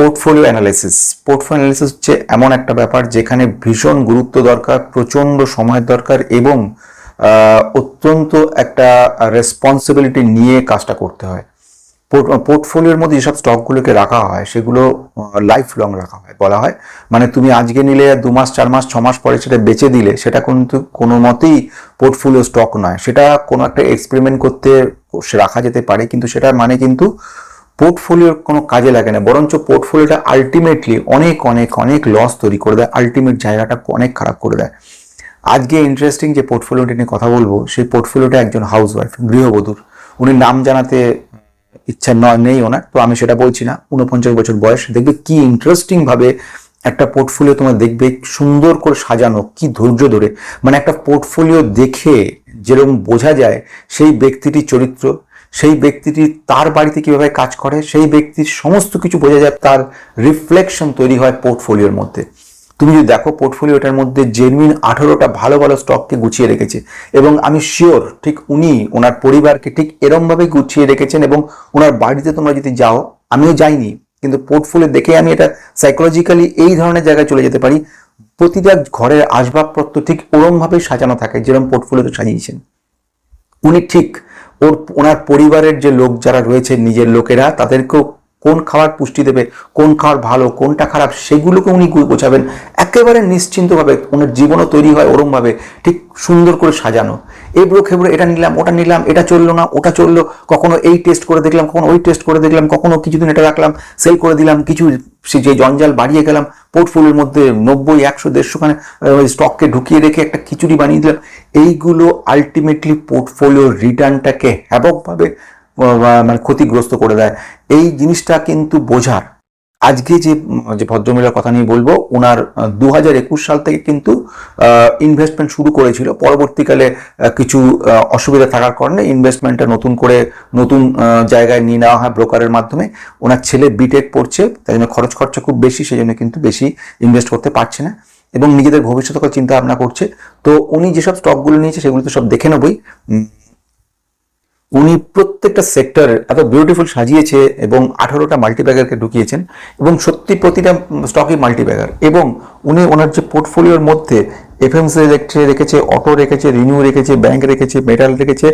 Portfolio analysis portfolio analysis হচ্ছে এমন একটা ব্যাপার যেখানে ভীষণ গুরুত্ব দরকার, প্রচণ্ড সময় দরকার এবং অত্যন্ত একটা রেসপন্সিবিলিটি নিয়ে কাজটা করতে হয়। পোর্টফোলিওর মধ্যে যেসব স্টকগুলোকে রাখা হয়, সেগুলো লাইফ লং রাখা হয় বলা হয়। মানে তুমি আজকে নিলে, দু মাস, চার মাস, ছ মাস পরে সেটা বেচে দিলে, সেটা কিন্তু কোনো মতেই পোর্টফোলিও স্টক নয়। সেটা কোনো একটা এক্সপেরিমেন্ট করতে রাখা যেতে পারে, কিন্তু সেটার মানে কিন্তু পোর্টফোলিওর কোনো কাজে লাগে না, বরঞ্চ পোর্টফোলিওটা আলটিমেটলি অনেক অনেক অনেক লস তৈরি করে দেয় আলটিমেট জায়গাটা অনেক খারাপ করে দেয়। আজকে ইন্টারেস্টিং যে পোর্টফোলিওটি নিয়ে কথা বলব, সেই পোর্টফোলিওটা একজন হাউসওয়াইফ গৃহবধূর। উনি নাম জানাতে ইচ্ছা নয় নেই ওনার, তো আমি সেটা বলছি না। উনপঞ্চাশ বছর বয়স, দেখবে কি ইন্টারেস্টিং ভাবে একটা পোর্টফোলিও তোমার দেখবে, সুন্দর করে সাজানো, কি ধৈর্য ধরে। মানে একটা পোর্টফোলিও দেখে যেরকম বোঝা যায়, সেই ব্যক্তিটির চরিত্র সেই ব্যক্তিটি তার বাড়িতে কীভাবে কাজ করে, সেই ব্যক্তির সমস্ত কিছু বোঝা যায়, তার রিফ্লেকশন তৈরি হয় পোর্টফোলিওর মধ্যে। তুমি যদি দেখো পোর্টফোলিওটার মধ্যে জেনুইন আঠারোটা ভালো ভালো স্টককে গুছিয়ে রেখেছে এবং আমি শিওর ঠিক উনি, ওনার পরিবারকে ঠিক এরমভাবেই গুছিয়ে রেখেছেন এবং ওনার বাড়িতে তোমরা যদি যাও, আমিও যাইনি, কিন্তু পোর্টফোলিও দেখে আমি এটা সাইকোলজিক্যালি এই ধরনের জায়গায় চলে যেতে পারি। প্রতিটা ঘরের আসবাবপত্র ঠিক ওরমভাবে সাজানো থাকে যেরকম পোর্টফোলিওতে সাজিয়েছেন। উনি ঠিক ওর ওনার পরিবারের যে লোক যারা রয়েছে নিজের লোকেরা তাদেরকেও কোন খাবার পুষ্টি দেবে, কোন খাবার ভালো, কোনটা খারাপ, সেগুলোকে উনি গোছাবেন। একেবারে নিশ্চিন্তভাবে ওনার জীবনও তৈরি হয় ওরমভাবে, ঠিক সুন্দর করে সাজানো। এবড়ো খেবড়ো এটা নিলাম, ওটা নিলাম, এটা চলল না, ওটা চলল, কখনো এই টেস্ট করে দেখলাম, কখনো ওই টেস্ট করে দেখলাম, কখনো কিছুদিন এটা রাখলাম সেল করে দিলাম, কিছু যে জঞ্জাল বাড়িয়ে গেলাম, পোর্টফোলিওর মধ্যে নব্বই, একশো দেড়শো খানে স্টককে ঢুকিয়ে রেখে একটা খিচুড়ি বানিয়ে দিলাম। এইগুলো আলটিমেটলি পোর্টফোলিওর রিটার্নটাকে হ্যাবকভাবে মানে ক্ষতিগ্রস্ত করে দেয়। এই জিনিসটা কিন্তু বোঝার। আজকে যে যে ভদ্রমহিলার কথা নিয়ে বলব ওনার দু হাজার একুশ সাল থেকে কিন্তু ইনভেস্টমেন্ট শুরু করেছিল। পরবর্তীকালে কিছু অসুবিধা থাকার কারণে ইনভেস্টমেন্টটা নতুন করে, নতুন জায়গায় নিয়ে নেওয়া হয় ব্রোকারের মাধ্যমে। ওনার ছেলে বিটেক পড়ছে, তাই জন্য খরচ খরচা খুব বেশি, সেই জন্য কিন্তু বেশি ইনভেস্ট করতে পারছে না। এবং নিজেদের ভবিষ্যৎ কথা চিন্তা ভাবনা করছে। তো উনি যেসব স্টকগুলো নিয়েছে, সেগুলো তো সব দেখে নেবই। উনি প্রত্যেকটা সেক্টর এত বিউটিফুল সাজিয়েছে এবং আঠারোটা মাল্টিব্যাগারকে ঢুকিয়েছেন এবং সত্যি প্রতিটা স্টকই মাল্টিব্যাগার এবং উনি ওনার যে পোর্টফোলিওর মধ্যে এফএমসি রেখেছে রেখেছে অটো রেখেছে রিনিউ রেখেছে ব্যাংক রেখেছে মেটাল রেখেছে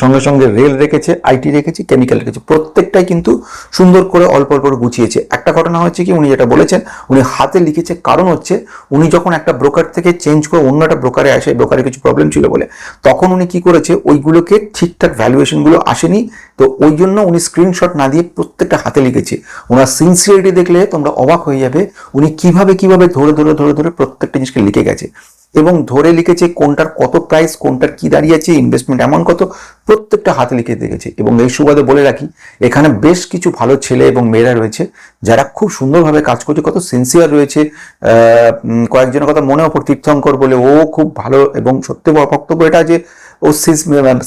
সঙ্গে সঙ্গে রেল রেখেছে আইটি রেখেছে কেমিক্যাল রেখেছে। প্রত্যেকটাই কিন্তু সুন্দর করে অল্প অল্প গুছিয়েছে। একটা ঘটনা হচ্ছে কি, উনি যেটা বলেছেন, উনি হাতে লিখেছে, কারণ হচ্ছে উনি যখন একটা ব্রোকার থেকে চেঞ্জ করে অন্য একটা ব্রোকারে আসে ব্রোকারে কিছু প্রবলেম ছিল বলে, তখন উনি কি করেছে, ওইগুলোকে ঠিকঠাক ভ্যালুয়েশনগুলো আসেনি, তো ওই জন্য উনি স্ক্রিনশট না দিয়ে প্রত্যেকটা হাতে লিখেছে। ওনার সিনসিয়ারিটি দেখলে তোমরা অবাক হয়ে যাবে, উনি কীভাবে কীভাবে ধরে ধরে ধরে ধরে প্রত্যেকটা জিনিসকে লিখে গেছে। এবং ধরে লিখেছে কোনটার কত প্রাইস কোনটার কি দাঁড়িয়েছে ইনভেস্টমেন্ট এমন কত, প্রত্যেকটা হাতে লিখে দেখেছে। এবং এই সুবাদে বলে রাখি, এখানে বেশ কিছু ভালো ছেলে এবং মেয়েরা রয়েছে, যারা খুব সুন্দরভাবে কাজ করছে, কত সিনসিয়ার রয়েছে। কয়েকজনের কথা মনে ওপর তীর্থঙ্কর বলে, ও খুব ভালো এবং সত্যি বক্তব্য এটা যে, ও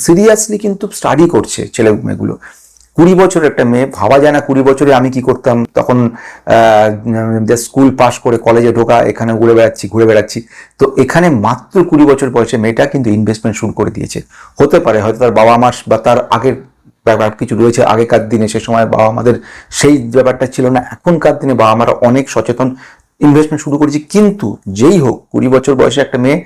সিরিয়াসলি কিন্তু স্টাডি করছে ছেলে মেয়েগুলো। কুড়ি বছরের একটা মেয়ে, ভাবা যায় না কুড়ি বছরে আমি কি করতাম। তখন স্কুল পাশ করে কলেজে ঢোকা, এখানে ঘুরে বেড়াচ্ছি ঘুরে বেড়াচ্ছি। তো এখানে মাত্র কুড়ি বছর বয়সে মেয়েটা কিন্তু ইনভেস্টমেন্ট শুরু করে দিয়েছে। হতে পারে হয়তো তার বাবা মাস বা তার আগের ব্যাপার কিছু রয়েছে, আগেকার দিনে সে সময় বাবা আমাদের সেই ব্যাপারটা ছিল না, এখনকার দিনে বাবা মারা অনেক সচেতন। ইনভেস্টমেন্ট শুরু করেছি, কিন্তু যেই হোক, কুড়ি বছর বয়সে একটা মেয়ে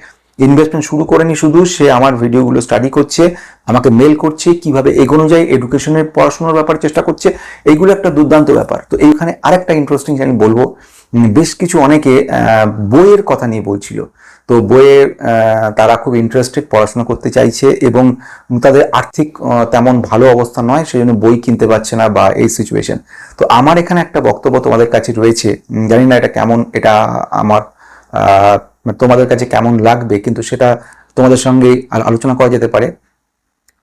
ইনভেস্টমেন্ট শুরু করেনি শুধু, সে আমার ভিডিওগুলো স্টাডি করছে, আমাকে মেল করছে, কীভাবে এগোনো যায় এডুকেশনের পড়াশোনার ব্যাপার চেষ্টা করছে, এইগুলো একটা দুর্দান্ত ব্যাপার। তো এইখানে আরেকটা ইন্টারেস্টিং আমি বলব বেশ কিছু অনেকে বইয়ের কথা নিয়ে বলছিল। তো বইয়ের তারা খুব ইন্টারেস্টেড পড়াশোনা করতে চাইছে এবং তাদের আর্থিক তেমন ভালো অবস্থা নয় সেই জন্য বই কিনতে পারছে না বা এই সিচুয়েশন তো আমার এখানে একটা বক্তব্য তোমাদের কাছে রয়েছে জানি না এটা কেমন, এটা আমার তোমাদের কাছে কেমন লাগবে, কিন্তু সেটা তোমাদের সঙ্গে আলোচনা করা যেতে পারে।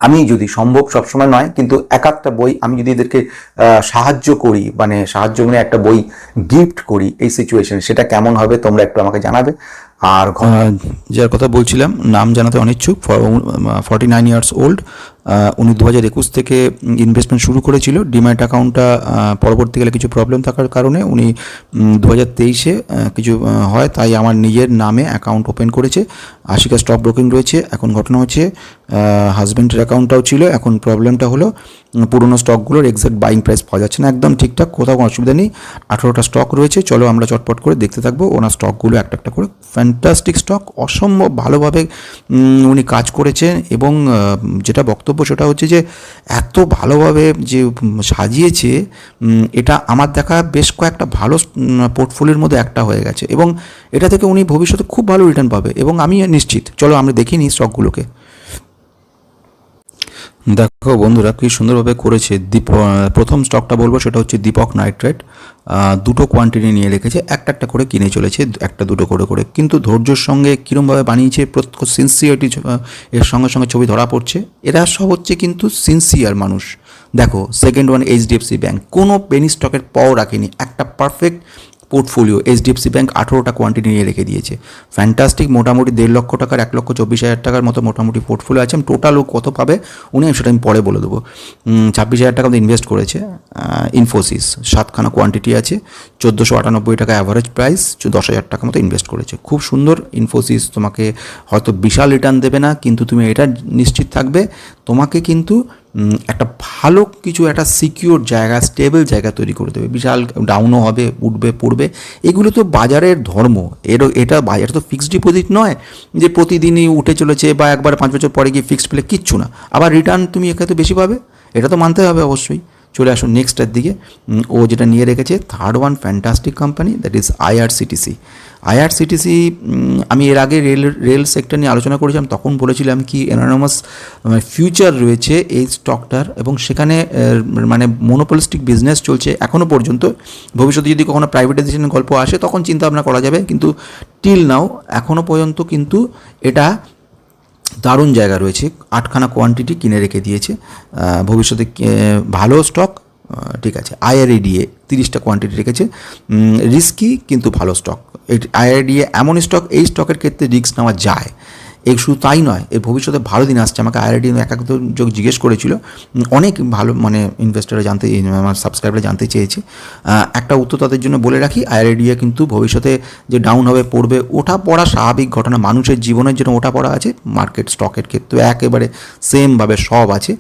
আমি যদি সম্ভব সবসময় নয়, কিন্তু এক একটা বই আমি যদি এদেরকে সাহায্য করি মানে সাহায্য মানে একটা বই গিফট করি এই সিচুয়েশন সেটা কেমন হবে তোমরা একটু আমাকে জানাবে। আর যার কথা বলছিলাম, নাম জানাতে অনিচ্ছুক। ফর্টি নাইন ইয়ার্স ওল্ড উনি দু হাজার একুশ থেকে ইনভেস্টমেন্ট শুরু করেছিল। ডিম্যাট অ্যাকাউন্টটা পরবর্তীকালে কিছু প্রবলেম থাকার কারণে উনি দু হাজার তেইশে কিছু হয়, তাই আমার নিজের নামে অ্যাকাউন্ট ওপেন করেছে। আশিকা স্টক ব্রোকিং রয়েছে, এখন ঘটনা হচ্ছে হাজব্যান্ডের অ্যাকাউন্টটাও ছিল, এখন প্রবলেমটা হলো পুরনো স্টকগুলোর এক্সাক্ট বাইং প্রাইস পাওয়া যাচ্ছে না একদম ঠিকঠাক, কোথাও কোনো অসুবিধা নেই। আঠেরোটা স্টক রয়েছে, চলো আমরা চটপট করে দেখতে থাকব, ওনার স্টকগুলো একটা একটা করে ফ্যান্টাস্টিক স্টক অসম্ভব ভালোভাবে উনি কাজ করেছেন এবং যেটা বক্তব্য সেটা হচ্ছে যে এত ভালোভাবে যে সাজিয়েছে এটা আমার দেখা বেশ কয়েকটা ভালো পোর্টফোলিওর মধ্যে একটা হয়ে গেছে এবং এটা থেকে উনি ভবিষ্যতে খুব ভালো রিটার্ন পাবে এবং আমি নিশ্চিত। চলো আমরা দেখিনি স্টকগুলোকে। দেখো বন্ধুরা কি সুন্দরভাবে করেছে। দীপ প্রথম স্টকটা বলব, সেটা হচ্ছে দীপক নাইট্রেট দুটো কোয়ান্টিটি নিয়ে রেখেছে, একটা একটা করে কিনে চলেছে, একটা দুটো করে করে। কিন্তু ধৈর্যের সঙ্গে কীরমভাবে বানিয়েছে, প্রত্যেক সিনসিয়ারিটি এর সঙ্গে সঙ্গে ছবি ধরা পড়ছে। এরা সব হচ্ছে কিন্তু সিনসিয়ার মানুষ। দেখো সেকেন্ড ওয়ান এইচডিএফসি ব্যাঙ্ক কোনো পেনি স্টকের পাও রাখেনি। একটা পারফেক্ট পোর্টফোলিও এইচডিএফসি ব্যাঙ্ক আঠেরোটা কোয়ান্টিটি নিয়ে রেখে দিয়েছে। ফ্যান্টাস্টিক মোটামুটি দেড় লক্ষ টাকার, এক লক্ষ চব্বিশ হাজার টাকার মতো মোটামুটি পোর্টফোলিও আছে। টোটাল ও কত পাবে, উনি সেটা আমি পরে বলে দেবো। ছাব্বিশ হাজার টাকা ইনভেস্ট করেছে ইনফোসিস সাতখানা কোয়ান্টিটি আছে, চোদ্দোশো আটানব্বই টাকা অ্যাভারেজ প্রাইস দশ হাজার টাকা মতো ইনভেস্ট করেছে। খুব সুন্দর ইনফোসিস তোমাকে হয়তো বিশাল রিটার্ন দেবে না, কিন্তু তুমি এটা নিশ্চিত থাকবে। তোমাকে কিন্তু একটা ভালো কিছু, একটা সিকিওর জায়গা স্টেবল জায়গা তৈরি করে দেবে। বিশাল ডাউনও হবে, উঠবে, পড়বে। এগুলো তো বাজারের ধর্ম। এর, এটা বাজার তো ফিক্সড ডিপোজিট নয় যে প্রতিদিনই উঠে চলেছে বা একবার পাঁচ বছর পরে গিয়ে ফিক্সড পেলে কিচ্ছু না। আবার রিটার্ন তুমি এখানে তো বেশি পাবে? এটা তো মানতে হবে অবশ্যই। চলে আসুন নেক্সটের দিকে। ও যেটা নিয়ে রেখেছে third one fantastic company that is IRCTC IRCTC আমি এর আগে রেল রেল সেক্টর নিয়ে আলোচনা করেছিলাম, তখন বলেছিলাম কি এনারমাস ফিউচার রয়েছে এই স্টকটার এবং সেখানে মানে মনোপলিস্টিক বিজনেস চলছে এখনও পর্যন্ত। ভবিষ্যতে যদি কখনো প্রাইভেটাইজেশনের গল্প আসে, তখন চিন্তা ভাবনা করা যাবে, কিন্তু টিল নাও এখনও পর্যন্ত কিন্তু এটা দারুণ জায়গা রয়েছে। আটখানা কোয়ান্টিটি কিনে রেখে দিয়েছে। ভবিষ্যতে ভালো স্টক ঠিক আছে। আইআরএডিএ তিরিশটা কোয়ান্টিটি রেখেছে। রিস্কি কিন্তু ভালো স্টক আইআরডিএ এমন স্টক এই স্টকের ক্ষেত্রে রিস্ক নেওয়া যায়। এই শুধু তাই নয় এর ভবিষ্যতে ভালো দিন আসছে। আমাকে আইআরডি এক যোগ জিজ্ঞেস করেছিল। অনেক ভালো মানে ইনভেস্টাররা জানতে আমার সাবস্ক্রাইবাররা জানতে চেয়েছে। একটা উত্তর তাদের জন্য বলে রাখি আইআরডিএ কিন্তু ভবিষ্যতে যে ডাউন হবে, পড়বে, ওঠা পড়া স্বাভাবিক ঘটনা। মানুষের জীবনের জন্য ওঠা পড়া আছে মার্কেট স্টকের ক্ষেত্রে একেবারে সেমভাবে সব আছে।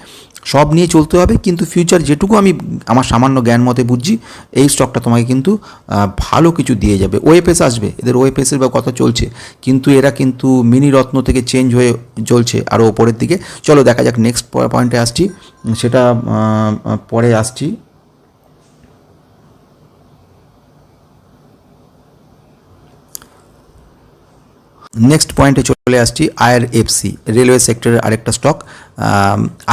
সব নিয়ে চলতে হবে, কিন্তু ফিউচার যেটুকু আমি আমার সামান্য জ্ঞান মতে বুঝছি, এই স্টকটা তোমাকে কিন্তু ভালো কিছু দিয়ে যাবে। ওএফএস আসবে, এদের ওএফএসের বা কথা চলছে, কিন্তু এরা কিন্তু মিনি রত্ন থেকে চেঞ্জ হয়ে চলছে আরও ওপরের দিকে। চলো দেখা যাক নেক্সট পয়েন্টে আসছি। সেটা পরে আসছি। নেক্সট পয়েন্টে চলে আসছি আইআরএফসি রেলওয়ে সেক্টরের আরেকটা স্টক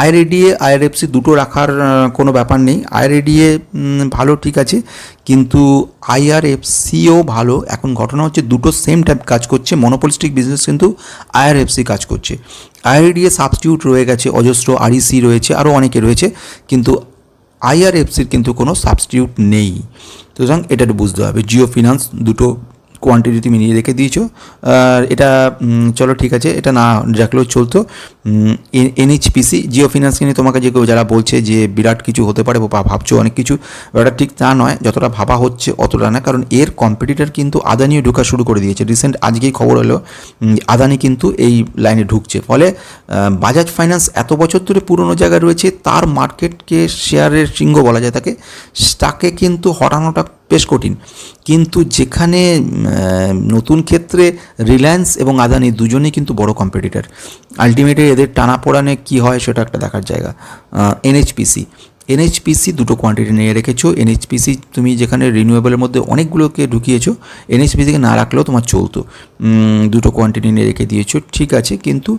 আইআরএডিএ আইআরএফসি দুটো রাখার কোনো ব্যাপার নেই। আইআরএডিএ ভালো ঠিক আছে, কিন্তু আইআরএফসিও ভালো। এখন ঘটনা হচ্ছে দুটো সেম টাইপ কাজ করছে মনোপলিস্টিক বিজনেস কিন্তু আইআরএফসি কাজ করছে। আইআরডিএ সাবস্টিটিউট রয়ে গেছে, অজস্র আরইসি রয়েছে আরও অনেকে রয়েছে, কিন্তু আইআরএফসির কিন্তু কোনো সাবস্টিটিউট নেই। সুতরাং এটা বুঝতে হবে। জিও ফিনান্স দুটো কোয়ান্টিটি তুমি নিয়ে রেখে দিয়েছ। আর এটা চলো ঠিক আছে, এটা না রাখলেও চলতো। এনএইচপিসি জিও ফিনান্সকে নিয়ে তোমাকে যে কেউ যারা বলছে যে বিরাট কিছু হতে পারে বা ভাবছ অনেক কিছু, ওটা ঠিক তা নয়, যতটা ভাবা হচ্ছে অতটা না, কারণ এর কম্পিটিটার কিন্তু আদানিও ঢোকা শুরু করে দিয়েছে। রিসেন্ট আজকেই খবর হলো আদানি কিন্তু এই লাইনে ঢুকছে। ফলে বাজাজ ফাইন্যান্স এত বছর ধরে পুরনো জায়গায় রয়েছে, তার মার্কেটকে শেয়ারের সিংহ বলা যায় তাকে তাকে কিন্তু হটানোটা বেশ কঠিন। কিন্তু যেখানে নতুন ক্ষেত্রে রিলায়েন্স এবং আদানি দুজনেই কিন্তু বড় কম্পিটিটার আলটিমেটলি এদের টানা পোড়ানে কী হয় সেটা একটা দেখার জায়গা। এনএইচপিসি এনএইচপিসি দুটো কোয়ান্টিটি নিয়ে রেখেছো। এনএইচপিসি তুমি যেখানে রিনিউয়েবলের মধ্যে অনেকগুলোকে ঢুকিয়েছো এনএইচপিসিকে না রাখলেও তোমার চলতো। দুটো কোয়ান্টিটি নিয়ে রেখে দিয়েছ, ঠিক আছে, কিন্তু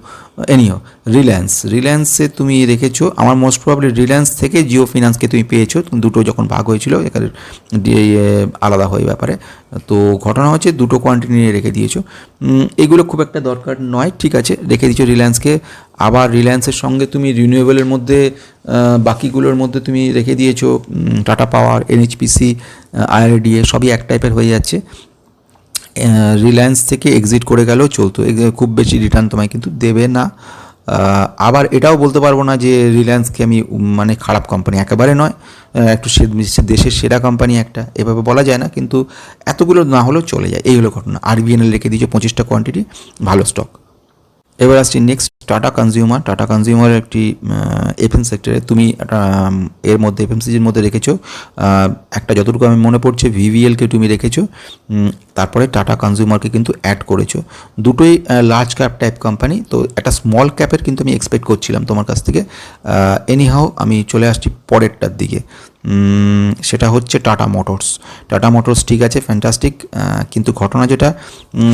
এনিও রিলায়েন্স রিলায়েন্সে তুমি রেখেছো, আমার মোস্ট প্রবলি রিলায়েন্স থেকে জিও ফিনান্সকে তুমি পেয়েছ, দুটো যখন ভাগ হয়েছিল, এখানে আলাদা হয়ে ব্যাপারে, তো ঘটনা হচ্ছে দুটো কোয়ান্টিটি নিয়ে রেখে দিয়েছ এগুলো খুব একটা দরকার নয়, ঠিক আছে, রেখে দিয়েছ রিলায়েন্সকে আবার রিলায়েন্সের সঙ্গে তুমি রিনিউয়েবলের মধ্যে বাকিগুলোর মধ্যে তুমি রেখে দিয়েছ টাটা পাওয়ার এনএইচপিসি আইআরডিএ সবই এক টাইপের হয়ে যাচ্ছে রিলায়েন্স থেকে এক্সিট করে গেলেও চলতো। খুব বেশি রিটার্ন তোমায় কিন্তু দেবে না। আবার এটাও বলতে পারব না যে রিলায়েন্সকে আমি মানে খারাপ কোম্পানি একেবারে নয়। একটু সে- দেশের সেরা কোম্পানি একটা, এভাবে বলা যায় না, কিন্তু এতগুলো না হলেও চলে যায়। এই হলো ঘটনা। আরবিএনএল রেখে দিয়েছে পঁচিশটা কোয়ান্টিটি ভালো স্টক এবার আসছি next Tata consumer Tata consumer একটি এফএম সেক্টরে তুমি এর মধ্যে এফএমসিজির মধ্যে রেখেছো। একটা যতটুকু আমি মনে পড়ছে ভিভিএলকে তুমি রেখেছো তারপরে টাটা কনজিউমারকে কিন্তু অ্যাড করেছ। দুটোই লার্জ ক্যাপ টাইপ কোম্পানি তো একটা স্মল ক্যাপের কিন্তু আমি এক্সপেক্ট করছিলাম তোমার কাছ থেকে। এনিহাও আমি চলে আসছি পরেরটার দিকে। সেটা হচ্ছে টাটা মোটরস। টাটা মোটরস ঠিক আছে ফ্যান্টাস্টিক কিন্তু ঘটনা যেটা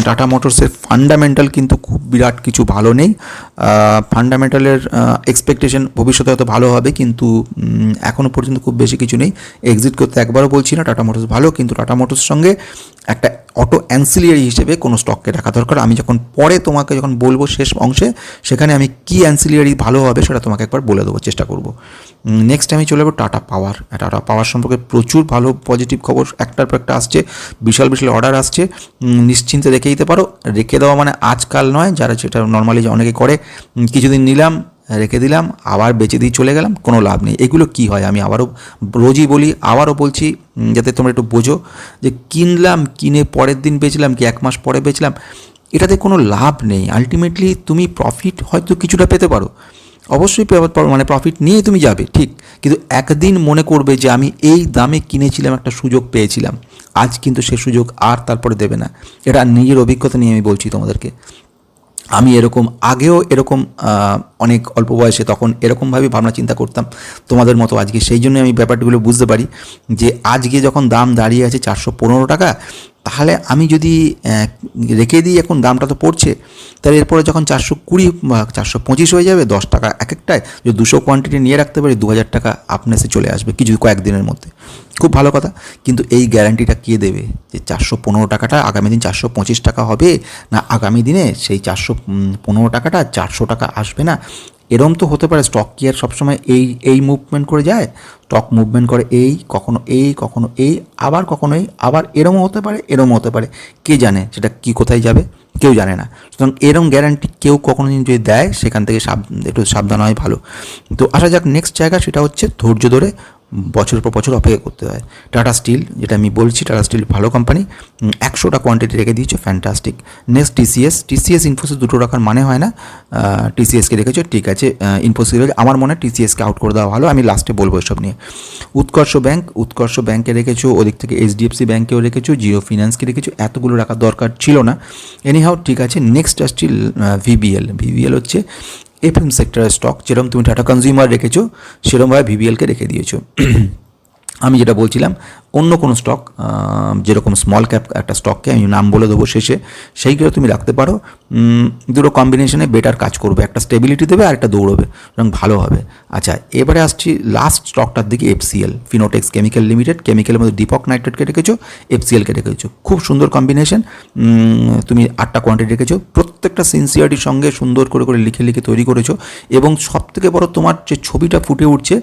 টাটা মোটরসের ফান্ডামেন্টাল কিন্তু খুব বিরাট কিছু ভালো নেই। ফান্ডামেন্টালের এক্সপেকটেশন ভবিষ্যতে হয়তো ভালো হবে, কিন্তু এখনও পর্যন্ত খুব বেশি কিছু নেই। এক্সিট করতে একবারও বলছি না, টাটা মোটরস ভালো, কিন্তু টাটা মোটরস সঙ্গে একটা অটো অ্যান্সিলিয়ারি হিসেবে কোনো স্টককে রাখা দরকার। আমি যখন পরে তোমাকে যখন বলব শেষ অংশে, সেখানে আমি কি অ্যান্সিলিয়ারি ভালো হবে সেটা তোমাকে একবার বলে দেবো, চেষ্টা করব। নেক্সট আমি চলে যাব টাটা পাওয়ার টাটা পাওয়ার সম্পর্কে প্রচুর ভালো পজিটিভ খবর একটার পর একটা আসছে, বিশাল বিশাল অর্ডার আসছে। নিশ্চিন্তে রেখে দিতে পারো। রেখে দেওয়া মানে আজকাল নয়, যারা সেটা নর্মালি অনেকে করে। কিছুদিন নিলাম, রেখে দিলাম, আবার বেচে দিয়ে চলে গেলাম, কোনো লাভ নেই। এগুলো কি হয়? আমি আবারও রোজই বলি, আবারও বলছি যাতে তোমরা একটু বোঝো যে কিনলাম, কিনে পরের দিন বেচলাম কি এক মাস পরে বেচলাম, এটাতে কোনো লাভ নেই। আলটিমেটলি তুমি প্রফিট হয়তো কিছুটা পেতে পারো। অবশ্যই মানে প্রফিট নিয়ে তুমি যাবে, ঠিক। কিন্তু একদিন মনে করবে যে আমি এই দামে কিনেছিলাম, একটা সুযোগ পেয়েছিলাম। আজ কিন্তু সে সুযোগ আর তারপরে দেবে না। এটা নিজের অভিজ্ঞতা নিয়ে আমি বলছি তোমাদেরকে। আমি এরকম, আগেও এরকম অনেক অল্প বয়সে তখন এরকমভাবে ভাবনা চিন্তা করতাম। তোমাদের মতো আজকে সেই জন্য আমি ব্যাপারগুলো বুঝতে পারি যে আজকে যখন দাম দাঁড়িয়ে আছে চারশো পনেরো টাকা তাহলে আমি যদি রেখে দিই এখন দামটা তো পড়ছে, তাহলে এরপরে যখন চারশো কুড়ি চারশো পঁচিশ হয়ে যাবে, দশ টাকা এক একটায়, যদি দুশো কোয়ান্টিটি নিয়ে রাখতে পারি, দু হাজার টাকা আপনাসে চলে আসবে কিছু কয়েকদিনের মধ্যে। খুব ভালো কথা, কিন্তু এই গ্যারান্টিটা কে দেবে? যে চারশো পনেরো টাকাটা আগামী দিন চারশো পঁচিশ টাকা হবে, না আগামী দিনে সেই চারশো পনেরো টাকাটা চারশো টাকা আসবে না? এরম তো হতে পারে স্টক কি আর সবসময় এই এই মুভমেন্ট করে যায়? স্টক মুভমেন্ট করে এই, কখনো এই কখনো এই, আবার কখনো এই, আবার এরমও হতে পারে, এরমও হতে পারে। কে জানে সেটা কি কোথায় যাবে? কেউ জানে না। সুতরাং এরম গ্যারান্টি কেউ কখনো যদি দেয়, সেখান থেকে সাব, একটু সাবধান হয় ভালো। তো আসা যাক নেক্সট জায়গা সেটা হচ্ছে ধৈর্য ধরে বছরের পর বছর অপেক্ষা করতে হয়। টাটা স্টিল যেটা আমি বলছি টাটা স্টিল ভালো কোম্পানি একশোটা কোয়ান্টিটি রেখে দিয়েছে fantastic next TCS TCS Infosys দুটো রাখার মানে হয় না। টিসিএসকে রেখেছো, ঠিক আছে ইনফোসিস আমার মনে হয় টিসিএসকে আউট করে দেওয়া ভালো, আমি লাস্টে বলব এসব নিয়ে। উৎকর্ষ ব্যাংক উৎকর্ষ ব্যাংকে রেখেছো, ওদিক থেকে এইচডিএফসি ব্যাংকেও রেখেছো জিও ফিনান্সকে রেখেছো, এতগুলো রাখার দরকার ছিল না। এনিহাও ঠিক আছে নেক্সট আসছি ভিবিএল ভিবিএল হচ্ছে এফএম সেক্টরের স্টক যেরকম তুমি টাটা কনজিউমার রেখেছো সেরকমভাবে ভিবিএলকে রেখে দিয়েছ। আমি যেটা বলছিলাম, অন্য কোনো স্টক যেরকম স্মল ক্যাপ একটা স্টককে আমি নাম বলে দেবো শেষে, সেইগুলো তুমি রাখতে পারো। দুটো কম্বিনেশনে বেটার কাজ করবে। একটা স্টেবিলিটি দেবে আর একটা দৌড়বে, সুতরাং ভালো হবে। আচ্ছা এবারে আসছি লাস্ট স্টকটার দিকে এফসিএল ফিনোটেক্স কেমিক্যাল লিমিটেড কেমিক্যালের মধ্যে দীপক নাইট্রেটকে রেখেছো এফসিএলকে রেখেছো খুব সুন্দর কম্বিনেশন তুমি আটটা কোয়ান্টিটি রেখেছো। প্রত্যেকটা সিনসিয়ারিটির সঙ্গে সুন্দর করে করে লিখে লিখে তৈরি করেছ। এবং সব থেকে বড় তোমার যে ছবিটা ফুটে উঠছে,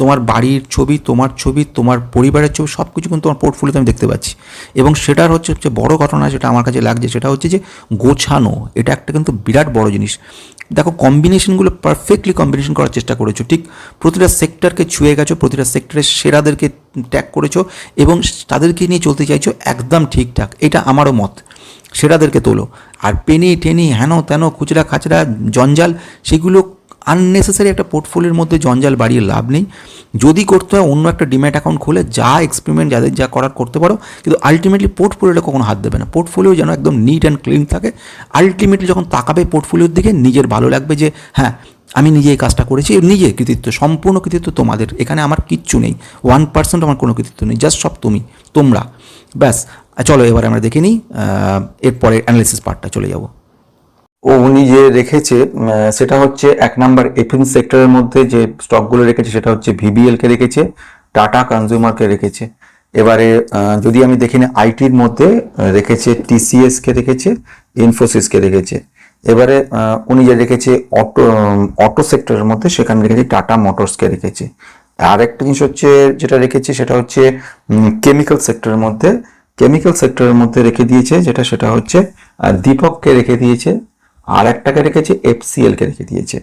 তোমার বাড়ির ছবি, তোমার ছবি, তোমার পরিবারের ছবি সব কিছু কিন্তু তোমার পোর্টফোলিওতে আমি দেখতে পাচ্ছি। এবং সেটার হচ্ছে যে বড় ঘটনা যেটা আমার কাছে লাগছে, সেটা হচ্ছে যে গোছানো, এটা একটা কিন্তু বিরাট বড় জিনিস। দেখো কম্বিনেশনগুলো পারফেক্টলি কম্বিনেশন করার চেষ্টা করেছ। ঠিক প্রতিটা সেক্টরকে ছুঁয়ে গেছো, প্রতিটা সেক্টরের সেরাদেরকে ট্যাগ করেছ এবং তাদেরকে নিয়ে চলতে চাইছো একদম ঠিকঠাক। এটা আমারও মত। সেরাদেরকে তোলো। আর পেনি টেনি হেন তেন খুচরা খাচরা জঞ্জাল, সেগুলো আননেসেসারি একটা পোর্টফোলিওর মধ্যে জঞ্জাল বাড়িয়ে লাভ নেই। যদি করতে হয় অন্য একটা ডিম্যাট অ্যাকাউন্ট খুলে যা এক্সপেরিমেন্ট যাদের যা করার করতে পারো, কিন্তু আলটিমেটলি পোর্টফোলিওটা কখনো হাত দেবে না। পোর্টফোলিও যেন একদম নিট অ্যান্ড ক্লিন থাকে। আলটিমেটলি যখন তাকাবে পোর্টফোলিওর দিকে, নিজের ভালো লাগবে যে হ্যাঁ আমি নিজে এই কাজটা করেছি নিজে কৃতিত্ব, সম্পূর্ণ কৃতিত্ব তোমাদের। এখানে আমার কিচ্ছু নেই। ওয়ান পার্সেন্ট আমার কোনো কৃতিত্ব নেই জাস্ট সব তুমি, তোমরা। ব্যাস, চলো এবার আমরা দেখে নিই এরপরে অ্যানালিসিস পার্টটা চলে যাব। ও উনি যে রেখেছে সেটা হচ্ছে এক নাম্বার এফএম সেক্টরের মধ্যে যে স্টকগুলো রেখেছে, সেটা হচ্ছে ভিবিএল কে রেখেছে, টাটা কনজিউমারকে রেখেছে। এবারে যদি আমি দেখি না, আইটির মধ্যে রেখেছে টিসিএস কে রেখেছে ইনফোসিস কে রেখেছে। এবারে উনি যে রেখেছে অটো অটো সেক্টরের মধ্যে, সেখানে রেখেছে টাটা মোটরস কে রেখেছে। আর একটা জিনিস হচ্ছে, যেটা রেখেছে, সেটা হচ্ছে কেমিক্যাল সেক্টরের মধ্যে, কেমিক্যাল সেক্টরের মধ্যে রেখে দিয়েছে, যেটা সেটা হচ্ছে দীপককে রেখে দিয়েছে আর একটাকে রেখেছে এফসিএল কে রেখে দিয়েছে।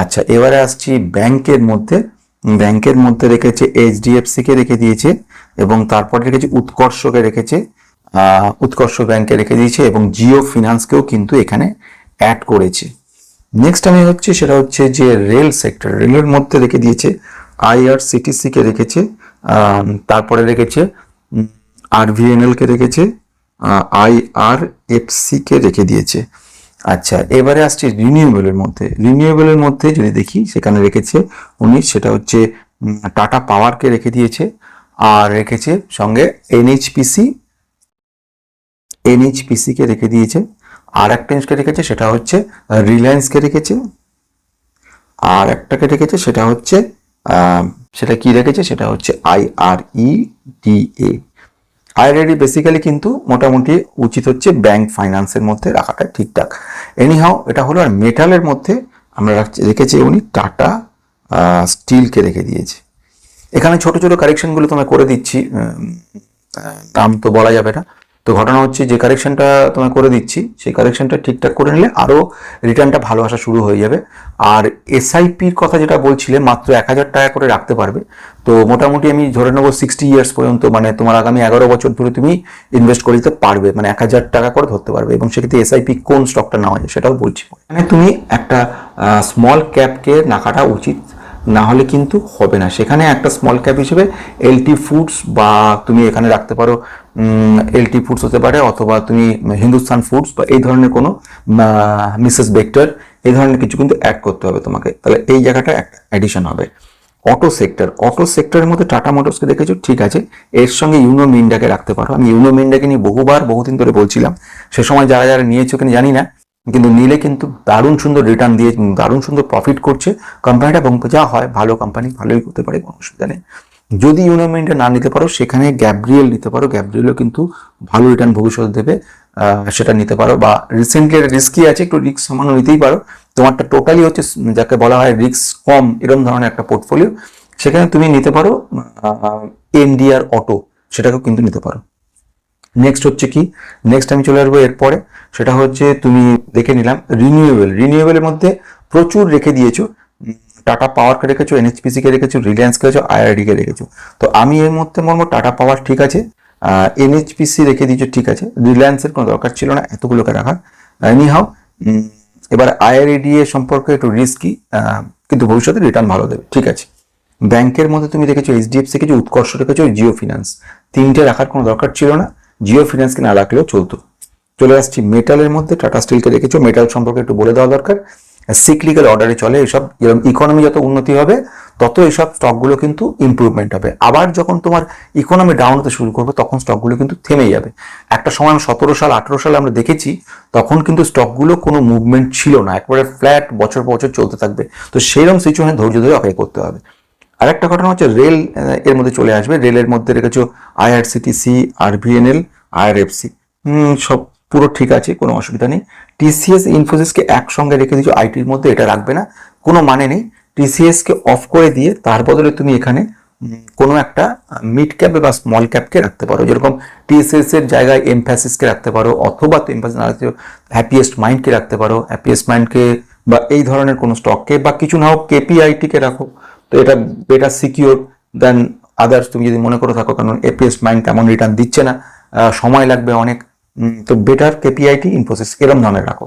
আচ্ছা এবারে আসছি ব্যাংকের মধ্যে। ব্যাংকের মধ্যে রেখেছে এইচডিএফসি কে রেখে দিয়েছে এবং তারপর রেখেছে উৎকর্ষকে রেখেছে। উৎকর্ষ ব্যাংকে রেখে দিয়েছে এবং জিও ফিনান্সকেও কিন্তু এখানে অ্যাড করেছে। নেক্সট আমি হচ্ছে সেটা হচ্ছে যে রেল সেক্টর। রেলের মধ্যে রেখে দিয়েছে আইআরসিটিসি কে রেখেছে তারপরে রেখেছে আর আরভিএনএল কে রেখেছে আইআরএফসি কে রেখে দিয়েছে। আচ্ছা এবারে আসছে রিনিউয়েবলের মধ্যে। রিনিউয়েবলের মধ্যে যদি দেখি, সেখানে রেখেছে উনি, সেটা হচ্ছে টাটা পাওয়ারকে রেখে দিয়েছে, আর রেখেছে সঙ্গে এনএইচপিসি এনএইচপিসি কে রেখে দিয়েছে। আর একটা জিনিসকে রেখেছে, সেটা হচ্ছে রিলায়েন্সকে রেখেছে। আর একটাকে রেখেছে, সেটা হচ্ছে সেটা কি রেখেছে? সেটা হচ্ছে I R E D A IRD basically কিন্তু মোটামুটি উচিত হচ্ছে ব্যাংক ফাইন্যান্সের মধ্যে রাখাটা ঠিকঠাক। এনিহাও এটা হলো আর মেটালের মধ্যে আমরা রাখছি- উনি টাটা স্টিলকে রেখে দিয়েছি। এখানে ছোট ছোট কারেকশনগুলো তোমায় করে দিচ্ছি দাম তো বলা যাবে না। তো ঘটনা হচ্ছে যে কারেকশনটা তোমায় করে দিচ্ছি, সেই কারেকশনটা ঠিকঠাক করে নিলে আরও রিটার্নটা ভালো আসা শুরু হয়ে যাবে। আর এসআইপির কথা যেটা বলছিলে, মাত্র এক হাজার টাকা করে রাখতে পারবে। তো মোটামুটি আমি ধরে নেব সিক্সটি ইয়ার্স পর্যন্ত মানে তোমার আগামী এগারো বছর ধরে তুমি ইনভেস্ট করে দিতে পারবে মানে এক হাজার টাকা করে ধরতে পারবে। এবং সেক্ষেত্রে এসআইপি কোন স্টকটা নেওয়া যায় সেটাও বলছি। মানে তুমি একটা স্মল ক্যাপকে রাখাটা উচিত, না হলে কিন্তু হবে না। সেখানে একটা স্মল ক্যাপ হিসেবে এলটি ফুডস বা তুমি এখানে রাখতে পারো এলটি ফুডস হতে পারে অথবা তুমি হিন্দুস্তান ফুডস বা এই ধরনের কোনো মিসেস বেক্টর এই ধরনের কিছু কিন্তু অ্যাড করতে হবে তোমাকে। তাহলে এই জায়গাটা একটা অ্যাডিশন হবে। অটো সেক্টর অটো সেক্টরের মধ্যে টাটা মোটরসকে দেখেছ? ঠিক আছে। এর সঙ্গে ইউনো মিন্ডাকে রাখতে পারো। আমি ইউনো মিন্ডাকে নিয়ে বহুবার, বহুদিন ধরে বলছিলাম। সে সময় যারা যারা নিয়েছো কিনা জানি না, কিন্তু নিলে কিন্তু দারুণ সুন্দর রিটার্ন দিয়ে, দারুণ সুন্দর প্রফিট করছে। কোম্পানিটা এবং যা হয়, ভালো কোম্পানি ভালোই করতে পারে, কোনো অসুবিধা নেই। যদি ইউনোমিনটা না নিতে পারো, সেখানে গ্যাব্রিয়েল নিতে পারো। গ্যাব্রিয়েলও কিন্তু ভালো রিটার্ন ভবিষ্যৎ দেবে সেটা নিতে পারো। বা রিসেন্টলি রিস্কি আছে, একটু রিস্ক সামান্য নিতেই পারো। তোমারটা টোটালি হচ্ছে, যাকে বলা হয় রিস্ক কম এরকম ধরনের একটা পোর্টফোলিও সেখানে তুমি নিতে পারো এনডিআর অটো সেটাকেও কিন্তু নিতে পারো। নেক্সট হচ্ছে কি? নেক্সট আমি চলে আসব এরপরে। সেটা হচ্ছে, তুমি দেখে নিলাম রিনিউয়েবল রিনিউয়েবলের মধ্যে প্রচুর রেখে দিয়েছ। টাটা পাওয়ারকে রেখেছো এনএচপিসি কে রেখেছো রিলায়েন্সকে রেখেছো আইআরডি কে রেখেছো। তো আমি এর মধ্যে বলব টাটা পাওয়ার ঠিক আছে। এনএচপিসি রেখে দিয়েছ, ঠিক আছে। রিলায়েন্সের কোনো দরকার ছিল না, এতগুলোকে রাখার। এনিহাও এবার আইআরএডি এর সম্পর্কে একটু রিস্কি কিন্তু ভবিষ্যতে রিটার্ন ভালো দেবে, ঠিক আছে। ব্যাংকের মধ্যে তুমি রেখেছো এইচডিএফসি কিছু উৎকর্ষ রেখেছো জিও ফিনান্স তিনটে রাখার কোনো দরকার ছিল না জিও ফিনান্সকে না রাখলেও চলতো। চলে আসছি মেটালের মধ্যে টাটা স্টিলকে রেখেছো মেটাল সম্পর্কে একটু বলে দেওয়া দরকার। সিক্লিক্যাল অর্ডারে চলে, এসব এরকম ইকোনমি যত উন্নতি হবে, তত এইসব স্টকগুলো কিন্তু ইমপ্রুভমেন্ট হবে। আবার যখন তোমার ইকোনমি ডাউন হতে শুরু করবে, তখন স্টকগুলো কিন্তু থেমে যাবে। একটা সময় সতেরো সাল, আঠেরো সালে আমরা দেখেছি, তখন কিন্তু স্টকগুলো কোনো মুভমেন্ট ছিল না। একবারে ফ্ল্যাট বছর বছর চলতে থাকবে। তো সেইরকম সিচুয়েশনে ধৈর্য ধরে অপেক্ষা করতে হবে। আর একটা ঘটনা হচ্ছে রেল এর মধ্যে চলে আসবে। রেলের মধ্যে রেখেছো আইআরসিটিসি আরভিএনএল আইআরএফসি সব পুরো ঠিক আছে, কোনো অসুবিধা নেই। টিসিএস ইনফোসিসকে একসঙ্গে রেখে দিয়েছ আইটির মধ্যে এটা রাখবে না, কোনো মানে নেই। টিসিএস কে অফ করে দিয়ে তার বদলে তুমি এখানে কোনো একটা মিড ক্যাপ বা স্মল ক্যাপকে রাখতে পারো। যেরকম টিএসএস এর জায়গায় এমফ্যাসিসকে রাখতে পারো, অথবা তো এমফ্যাসিস না রাখতে হ্যাপিয়েস্ট মাইন্ডকে রাখতে পারো। হ্যাপিয়েস্ট মাইন্ডকে বা এই ধরনের কোনো স্টককে বা কিছু না হোক কেপিআইটিকে রাখো। তো এটা বেটার সিকিউর দেন আদার্স তুমি যদি মনে করে থাকো, কারণ এপিএস মাইন্ড তেমন রিটার্ন দিচ্ছে না। সময় লাগবে অনেক। তো বেটার কেপিআইটি ইনফোসিস এরম ধরনের রাখো?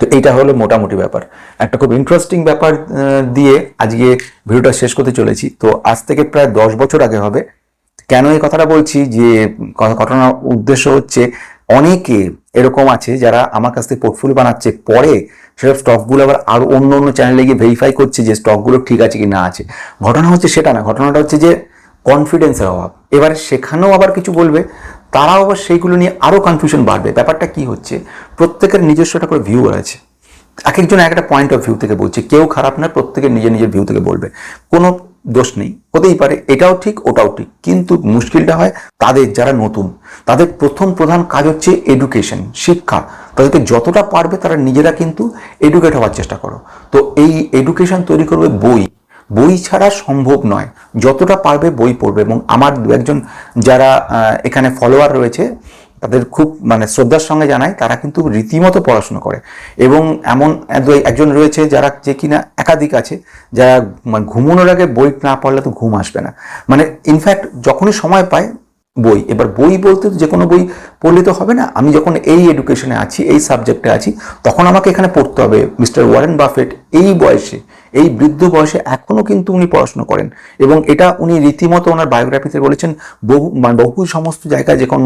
তো এইটা হলো মোটামুটি ব্যাপার। একটা খুব ইন্টারেস্টিং ব্যাপার দিয়ে আজকে ভিডিওটা শেষ করতে চলেছি। তো আজ থেকে প্রায় দশ বছর আগে হবে। কেন এই কথাটা বলছি? যে ঘটনার উদ্দেশ্য হচ্ছে, অনেকে এরকম আছে যারা আমার কাছ থেকে পোর্টফোলিও বানাচ্ছে, পরে সেসব স্টকগুলো আবার আরও অন্য অন্য চ্যানেলে গিয়ে ভেরিফাই করছে যে স্টকগুলো ঠিক আছে কি না আছে। ঘটনা হচ্ছে সেটা না, ঘটনাটা হচ্ছে যে কনফিডেন্সের অভাব। এবার সেখানেও আবার কিছু বলবে। তারাও আবার সেইগুলো নিয়ে আরও কনফিউশন বাড়বে। ব্যাপারটা কি হচ্ছে? প্রত্যেকের নিজস্ব একটা করে ভিউ আছে এক একজন এক একটা পয়েন্ট অফ ভিউ থেকে বলছে, কেউ খারাপ না প্রত্যেকের নিজের নিজের ভিউ থেকে বলবে। কোনো দোষ নেই, হতেই পারে, এটাও ঠিক, ওটাও ঠিক। কিন্তু মুশকিলটা হয় তাদের যারা নতুন, তাদের প্রথম প্রধান কাজ হচ্ছে এডুকেশন শিক্ষা। তাদেরকে যতটা পারবে তারা নিজেরা কিন্তু এডুকেট হওয়ার চেষ্টা করো। তো এই এডুকেশন তৈরি করবে বই। বই ছাড়া সম্ভব নয়। যতটা পারবে বই পড়বে এবং আমার দু একজন যারা এখানে ফলোয়ার রয়েছে, তাদের খুব মানে শ্রদ্ধার সঙ্গে জানায় তারা কিন্তু রীতিমতো পড়াশোনা করে। এবং এমন একজন রয়েছে যারা যে কিনা একাধিক আছে, যারা মানে ঘুমানোর আগে বই না পড়লে তো ঘুম আসবে না। মানে ইনফ্যাক্ট যখনই সময় পায় বই। এবার বই বলতে যে কোনো বই পড়লে তো হবে না। আমি যখন এই এডুকেশনে আছি, এই সাবজেক্টে আছি, তখন আমাকে এখানে পড়তে হবে। মিস্টার ওয়ারেন বাফেট এই বয়সে, এই বৃদ্ধ বয়সে এখনও কিন্তু উনি পড়াশোনা করেন এবং এটা উনি রীতিমতো ওনার বায়োগ্রাফিতে বলেছেন, বহু মানে বহু সমস্ত জায়গায় যখন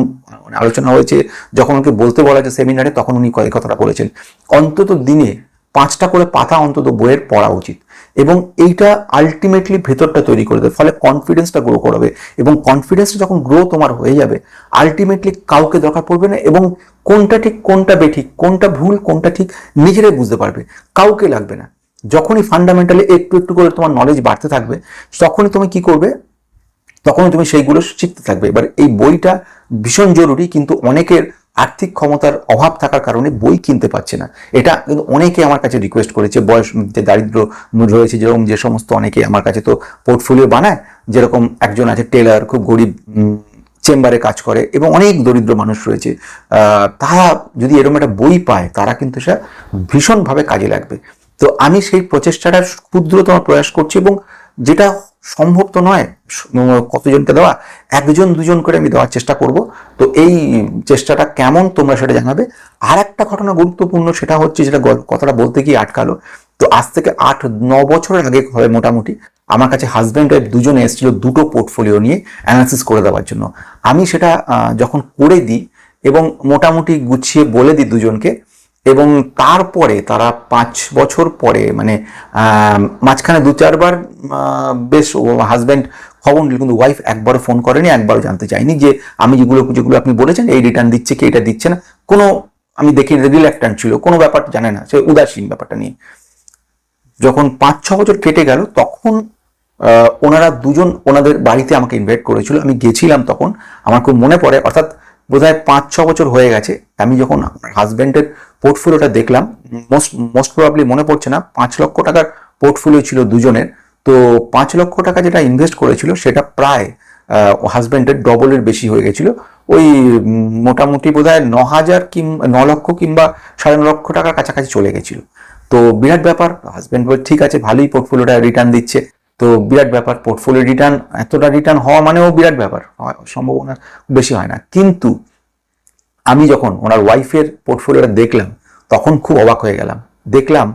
আলোচনা হয়েছে, যখন ওকে বলতে বলা হয়েছে সেমিনারে তখন উনি কথাটা বলেছেন। অন্তত দিনে পাঁচটা করে পাতা অন্তত বইয়ের পড়া উচিত। এবং এইটা আলটিমেটলি ভেতরটা তৈরি করে দেবে ফলে কনফিডেন্সটা গ্রো করবে। এবং কনফিডেন্সটা যখন গ্রো তোমার হয়ে যাবে আলটিমেটলি কাউকে দরকার পড়বে না এবং কোনটা ঠিক, কোনটা বেঠিক, কোনটা ভুল, কোনটা ঠিক নিজেরাই বুঝতে পারবে। কাউকে লাগবে না। যখনই ফান্ডামেন্টালি একটু একটু করে তোমার নলেজ বাড়তে থাকবে, তখনই তুমি কি করবে? তখন তুমি সেইগুলো শিখতে থাকবে। এবার এই বইটা ভীষণ জরুরি, কিন্তু অনেকের আর্থিক ক্ষমতার অভাব থাকার কারণে বই কিনতে পারছে না। এটা কিন্তু অনেকে আমার কাছে রিকোয়েস্ট করেছে, বয়স, যে দারিদ্র রয়েছে যেরকম, যে সমস্ত অনেকে আমার কাছে তো পোর্টফোলিও বানায়, যেরকম একজন আছে টেলার, খুব গরিব চেম্বারে কাজ করে এবং অনেক দরিদ্র মানুষ রয়েছে। তারা যদি এরকম একটা বই পায়, তারা কিন্তু সেটা ভীষণভাবে কাজে লাগবে। তো আমি সেই প্রচেষ্টাটা ক্ষুদ্রতম প্রয়াস করছি এবং যেটা সম্ভব তো নয় কতজনকে দেওয়া? একজন, দুজন করে আমি দেওয়ার চেষ্টা করব। তো এই চেষ্টাটা কেমন তোমরা সেটা জানাবে। আর একটা ঘটনা গুরুত্বপূর্ণ, সেটা হচ্ছে যেটা কথাটা বলতে গিয়ে আটকালো। তো আজ থেকে আট, ন বছরের আগে হবে মোটামুটি, আমার কাছে হাজব্যান্ড ওয়াইফ দুজনে এসেছিল দুটো পোর্টফোলিও নিয়ে অ্যানালিসিস করে দেওয়ার জন্য। আমি সেটা যখন করে দিই এবং মোটামুটি গুছিয়ে বলে দিই দুজনকে এবং তারপরে তারা পাঁচ বছর পরে মানে মাঝখানে দু চারবার বেশ হাজব্যান্ড খবর নিল, কিন্তু ওয়াইফ একবারও ফোন করেনি, একবারও জানতে চাইনি যে আমি যেগুলো যেগুলো আপনি বলেছেন, এই রিটার্ন দিচ্ছে কি, এটা দিচ্ছে না। কোনো, আমি দেখি রিল্যাক্টান্ট ছিল, কোনো ব্যাপার জানে না, সে উদাসীন ব্যাপারটা নিয়ে। যখন পাঁচ, ছ বছর কেটে গেল, তখন ওনারা দুজন ওনাদের বাড়িতে আমাকে ইনভাইট করেছিল, আমি গেছিলাম তখন, আমার খুব মনে পড়ে, অর্থাৎ বোধহয় পাঁচ, ছ বছর হয়ে গেছে। আমি যখন আমার হাজব্যান্ডের পোর্টফোলিওটা দেখলাম মোস্ট মোস্ট প্রবাবলি মনে পড়ছে না, পাঁচ লক্ষ টাকার পোর্টফোলিও ছিল দুজনের। তো পাঁচ লক্ষ টাকা যেটা ইনভেস্ট করেছিল, সেটা প্রায় হাজব্যান্ডের ডবলের বেশি হয়ে গেছিল। ওই মোটামুটি বোধহয় ন হাজার কিংবা ন লক্ষ কিংবা সাড়ে ন লক্ষ টাকার কাছাকাছি চলে গেছিল। তো বিরাট ব্যাপার হাজব্যান্ড বলে ঠিক আছে, ভালোই পোর্টফোলিওটা রিটার্ন দিচ্ছে। তো বিরাট ব্যাপার পোর্টফোলিও রিটার্ন এতটা রিটার্ন হওয়া মানেও বিরাট ব্যাপার সম্ভাবনা বেশি হয় না। কিন্তু আমি যখন ওনার ওয়াইফের পোর্টফোলিওটা দেখলাম, তখন খুব অবাক হয়ে গেলাম। দেখলাম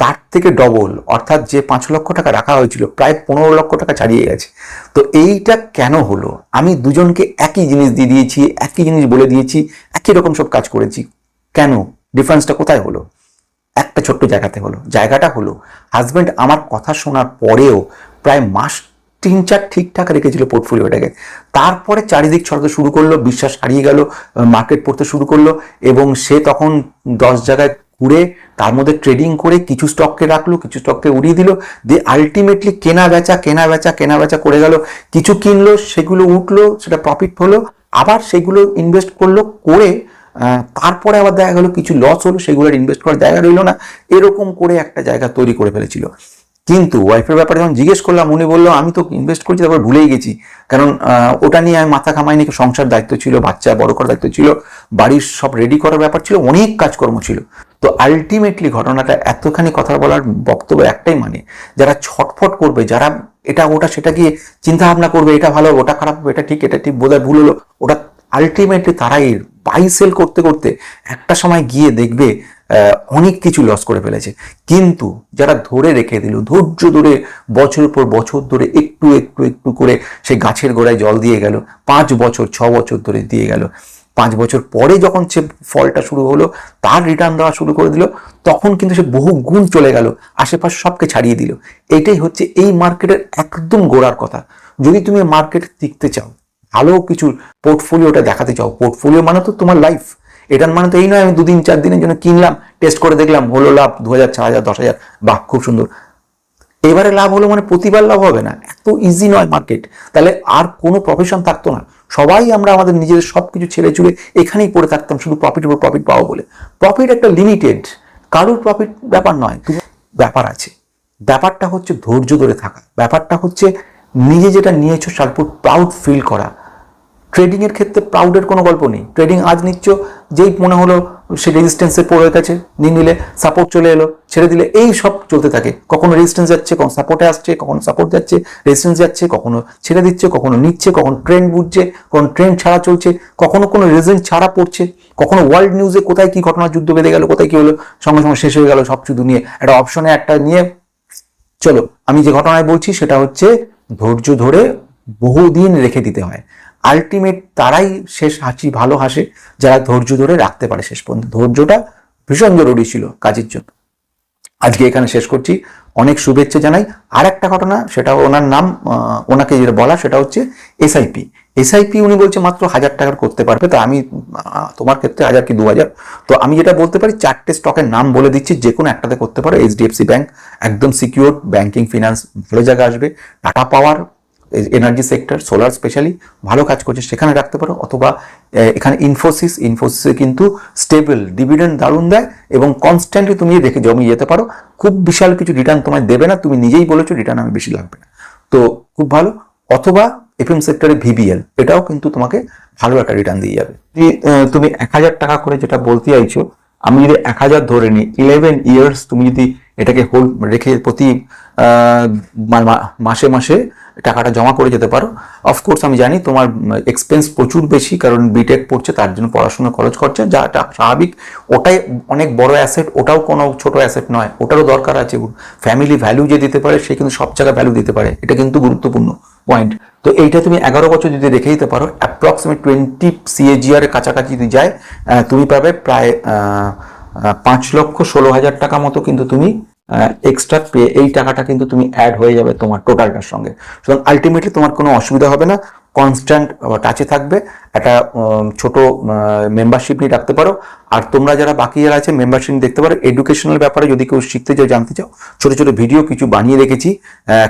তার থেকে ডবল অর্থাৎ যে পাঁচ লক্ষ টাকা রাখা হয়েছিল, প্রায় পনেরো লক্ষ টাকা ছাড়িয়ে গেছে। তো এইটা কেন হলো? আমি দুজনকে একই জিনিস দিয়ে দিয়েছি, একই জিনিস বলে দিয়েছি, একই রকম সব কাজ করেছি। কেন? ডিফারেন্সটা কোথায় হলো? একটা ছোট্ট জায়গাতে হলো। জায়গাটা হলো হাজব্যান্ড আমার কথা শোনার পরেও প্রায় মাস তিন চার ঠিকঠাক রেখেছিল পোর্টফোলিওটাকে তারপরে চারিদিক ছড়াতে শুরু করল, বিশ্বাস হারিয়ে গেল মার্কেট পড়তে শুরু করল, এবং সে তখন দশ জায়গায় ঘুরে তার মধ্যে ট্রেডিং করে কিছু স্টককে রাখল, কিছু স্টককে উড়িয়ে দিল, দিয়ে আলটিমেটলি কেনা বেচা কেনা বেচা কেনা বেচা করে গেল। কিছু কিনলো, সেগুলো উঠল, সেটা প্রফিট হলো, আবার সেগুলো ইনভেস্ট করল, করে তারপরে আবার দেখা গেলো কিছু লস হলো সেগুলোর ইনভেস্ট করার জায়গা রইল না। এরকম করে একটা জায়গা তৈরি করে ফেলেছিল। কিন্তু ওয়াইফের ব্যাপারে যখন জিজ্ঞেস করলাম, উনি বলল, আমি তো ইনভেস্ট করছি, তারপর ভুলেই গেছি। কারণ ওটা নিয়ে আমি মাথা কামাইনি সংসার দায়িত্ব ছিল, বাচ্চা, বড় করার দায়িত্ব ছিল, বাড়ির সব রেডি করার ব্যাপার ছিল, অনেক কাজকর্ম ছিল। তো আলটিমেটলি ঘটনাটা এতখানি কথা বলার বক্তব্য একটাই মানে যারা ছটফট করবে, যারা এটা ওটা সেটা গিয়ে চিন্তা ভাবনা করবে, এটা ভালো, ওটা খারাপ হবে, এটা ঠিক এটা ঠিক, বোধহয় ভুল হলো, ওটা আলটিমেটলি তারাই বাই সেল করতে করতে একটা সময় গিয়ে দেখবে অনেক কিছু লস করে ফেলেছে। কিন্তু যারা ধরে রেখে দিল, ধৈর্য ধরে বছরের পর বছর ধরে একটু একটু একটু করে সেই গাছের গোড়ায় জল দিয়ে গেল, পাঁচ বছর, ছ বছর ধরে দিয়ে গেল। পাঁচ বছর পরে যখন সে ফলটা শুরু হলো, তার রিটার্ন দেওয়া শুরু করে দিল, তখন কিন্তু সে বহু গুণ চলে গেল, আশেপাশে সবকে ছাড়িয়ে দিল। এটাই হচ্ছে এই মার্কেটের একদম গোড়ার কথা। যদি তুমি মার্কেট টিকতে চাও ভালো কিছু পোর্টফোলিওটা দেখাতে চাও। পোর্টফোলিও মানে তো তোমার লাইফ এটার মানে তো এই নয়, আমি দুদিন চার দিনের জন্য কিনলাম টেস্ট করে দেখলাম, হলো লাভ দু হাজার চার হাজার দশ হাজার বাহ, খুব সুন্দর। এবারে লাভ হলো মানে প্রতিবার লাভ হবে না, এত ইজি নয় মার্কেট তাহলে আর কোনো প্রফেশন থাকতো না। সবাই আমরা আমাদের নিজেদের সব কিছু ছেড়ে চুড়ে এখানেই পড়ে থাকতাম, শুধু প্রফিট উপর প্রফিট পাবো বলে। প্রফিট একটা লিমিটেড কারোর প্রফিট ব্যাপার নয় ব্যাপার আছে। ব্যাপারটা হচ্ছে ধৈর্য ধরে থাকা। ব্যাপারটা হচ্ছে নিজে যেটা নিয়েছো, তার প্রাউড ফিল করা। ট্রেডিং এর ক্ষেত্রে প্রাউডের কোনো গল্প নেই। ট্রেডিং আজ নিচ্ছ, যেই মনে হলো সে রেজিস্ট্যান্সে পড়ে গেছে, নিয়ে নিলে সাপোর্ট চলে এলো, ছেড়ে দিলে, এই সব চলতে থাকে। কখনো রেজিস্ট্যান্স যাচ্ছে, কখনো সাপোর্টে আসছে, কখনো সাপোর্ট যাচ্ছে রেজিস্ট্যান্স যাচ্ছে, কখনো ছেড়ে দিচ্ছে, কখনো নিচ্ছে, কখনো ট্রেন্ড বুঝছে, কখনো ট্রেন্ড ছাড়া চলছে, কখনো কোনো রেজাল্ট ছাড়া পড়ছে, কখনো ওয়ার্ল্ড নিউজে কোথায় কি ঘটনা, যুদ্ধ বেঁধে গেল, কোথায় কি হলো, সঙ্গে সঙ্গে শেষ হয়ে গেল সব শুধু নিয়ে। একটা অপশনে একটা নিয়ে, চলো, আমি যে ঘটনায় বলছি সেটা হচ্ছে ধৈর্য ধরে বহুদিন রেখে দিতে হয়। আলটিমেট তারাই শেষ হাসি, ভালো হাসে, যারা ধৈর্য ধরে রাখতে পারে শেষ পর্যন্ত। ধৈর্যটা ভীষণ জরুরি ছিল কাজের জন্য। আজকে এখানে শেষ করছি। অনেক শুভেচ্ছা জানাই। আর একটা ঘটনা, সেটা ওনার নাম ওনাকে যেটা বলা, সেটা হচ্ছে এসআইপি এসআইপি উনি বলছে মাত্র হাজার টাকার করতে পারবে। তো আমি তোমার ক্ষেত্রে হাজার কি দু হাজার তো আমি যেটা বলতে পারি, চারটে স্টকের নাম বলে দিচ্ছি। যে কোনো একটাতে করতে পারো। এইচডিএফসি ব্যাংক একদম সিকিউর ব্যাংকিং ফিনান্স ভালো জায়গা আসবে। Tata power energy sector solar specially ভালো কাজ করছে, সেখানে রাখতে পারো। অথবা এখানে ইনফোসিস ইনফোসিসে কিন্তু স্টেবল ডিভিডেন্ড দারুণ দেয় এবং কনস্ট্যান্টলি তুমি রেখে জমিয়ে যেতে পারো। খুব বিশাল কিছু রিটার্ন তোমায় দেবে না, তুমি নিজেই বলেছ রিটার্ন আমি বেশি লাগবে না। তো, খুব ভালো। অথবা এফএম সেক্টরে ভিবিএল এটাও কিন্তু তোমাকে ভালো একটা রিটার্ন দিয়ে যাবে। তুমি এক হাজার টাকা করে যেটা বলতে চাইছো, আমি যদি এক হাজার ধরে নিই ইলেভেন ইয়ার্স তুমি যদি এটাকে হোল্ড রেখে প্রতি মাসে মাসে টাকাটা জমা করে যেতে পারো। অফকোর্স আমি জানি তোমার এক্সপেন্স প্রচুর বেশি, কারণ বিটেক পড়ছে, তার জন্য পড়াশোনা খরচ করছে যা স্বাভাবিক। ওটাই অনেক বড় অ্যাসেট ওটাও কোনো ছোট অ্যাসেট নয়, ওটারও দরকার আছে। ফ্যামিলি ভ্যালু যে দিতে পারে, সে কিন্তু সব জায়গায় ভ্যালু দিতে পারে। এটা কিন্তু গুরুত্বপূর্ণ পয়েন্ট তো এইটা তুমি এগারো বছর যদি রেখে দিতে পারো অ্যাপ্রক্সিমেট টোয়েন্টি সিএজিআর কাছাকাছি যদি যায় তুমি পাবে প্রায় পাঁচ লক্ষ ষোলো হাজার টাকা মতো কিন্তু তুমি এক্সট্রা পে এই টাকাটা কিন্তু তুমি অ্যাড হয়ে যাবে তোমার টোটালটার সঙ্গে। সুতরাং আলটিমেটলি তোমার কোনো অসুবিধা হবে না কনস্ট্যান্ট টাচে থাকবে, একটা ছোট মেম্বারশিপ নিয়ে রাখতে পারো। আর তোমরা যারা বাকি যারা আছে মেম্বারশিপ দেখতে পারো। এডুকেশনাল ব্যাপারে যদি কেউ শিখতে চাও জানতে চাও, ছোট ছোট ভিডিও কিছু বানিয়ে রেখেছি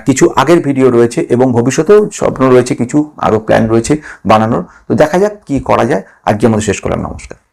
কিছু আগের ভিডিও রয়েছে এবং ভবিষ্যতেও স্বপ্ন রয়েছে, কিছু আরও প্ল্যান রয়েছে বানানোর। তো দেখা যাক কি করা যায়। আজকে আমাদের শেষ করলাম। নমস্কার।